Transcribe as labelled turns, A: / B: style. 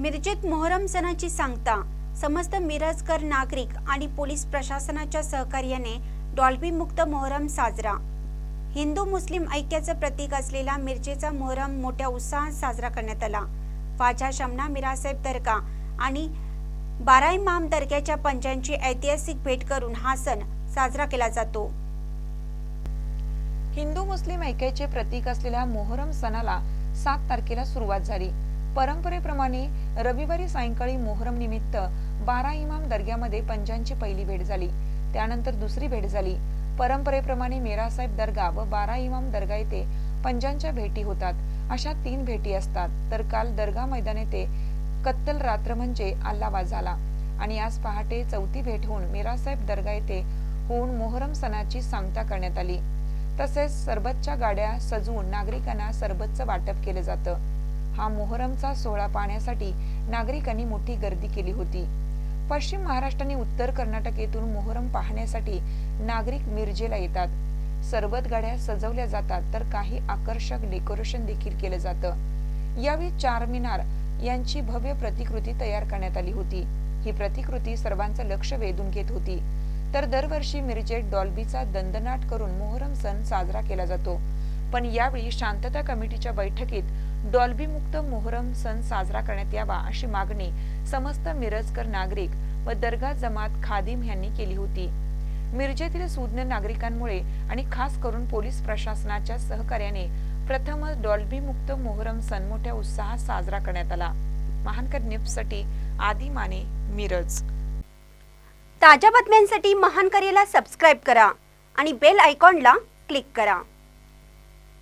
A: मिरजेत मोहरम सणाची सांगता समस्त मिरजकर नागरिक आणि पोलीस प्रशासनाच्या सहकार्याने डॉल्बी मुक्त मोहरम साजरा. हिंदू मुस्लिम ऐक्याचं प्रतीक असलेला मिरजेचा मोहरम मोठ्या उत्साहात साजरा करण्यात आला. फाजा शमना मिरासाहेब दर्गा आणि बारा इमाम दर्ग्याच्या पंचांची ऐतिहासिक भेट करून हा सण साजरा केला जातो.
B: हिंदू मुस्लिम ऐक्याचे प्रतीक असलेल्या मोहरम सणाला सात तारखेला सुरुवात झाली. परंपरेप्रमाणे रविवारी सायंकाळी मोहरम निमित्त बारा इमाम दर्ग्यामध्ये पंजांची पहिली भेट झाली. त्यानंतर दुसरी भेट झाली. परंपरेप्रमाणे मेरासाहेब दर्गा व बारा इमाम दर्गा येथे पंजांच्या भेटी होतात. अशा तीन भेटी असतात. तर काल दर्गा मैदान येथे कत्तल रात्र म्हणजे अल्लावा झाला. आणि आज पहाटे चौथी भेट होऊन मेरासाहेब दर्गा येथे होऊन मोहरम सणाची सांगता करण्यात आली. तसेच सरबतच्या गाड्या सजवून नागरिकांना सरबतचं वाटप केलं जातं. हा मोहरमचा सोहळा पाहण्यासाठी नागरिकांनी मोठी गर्दी केली होती. पश्चिम महाराष्ट्र आणि उत्तर कर्नाटक येथून मोहरम पाहण्यासाठी नागरिक मिरजेला येतात. सरबत गाड्या सजवल्या जातात तर काही आकर्षक डेकोरेशन देखील केलं जातं. यावेळी चार मिनार यांची भव्य प्रतिकृती तयार करण्यात आली होती. ही प्रतिकृती सर्वांचं लक्ष वेधून घेत होती. तर दरवर्षी मिरजेत डॉल्बीचा दंदनाट करून मोहरम सण साजरा केला जातो. पण यावेळी शांतता कमिटीच्या बैठकीत डॉल्बी मुक्त मोहरम सण साजरा करण्यात यावा अशी मागणी समस्त मिरजकर नागरिक व दर्गा जमात खादिम यांनी केली होती. मिरजेतील सुज्ञ नागरिकांमुळे आणि खास करून पोलीस प्रशासनाच्या सहकार्याने प्रथमच डॉल्बी मुक्त मोहरम सण मोठ्या उत्साहात साजरा करण्यात आला. महानकर न्यूजसाठी आदी माने मिरज.
A: ताज्या बातम्यांसाठी महानकरेला सबस्क्राईब करा आणि बेल आयकॉनला क्लिक करा.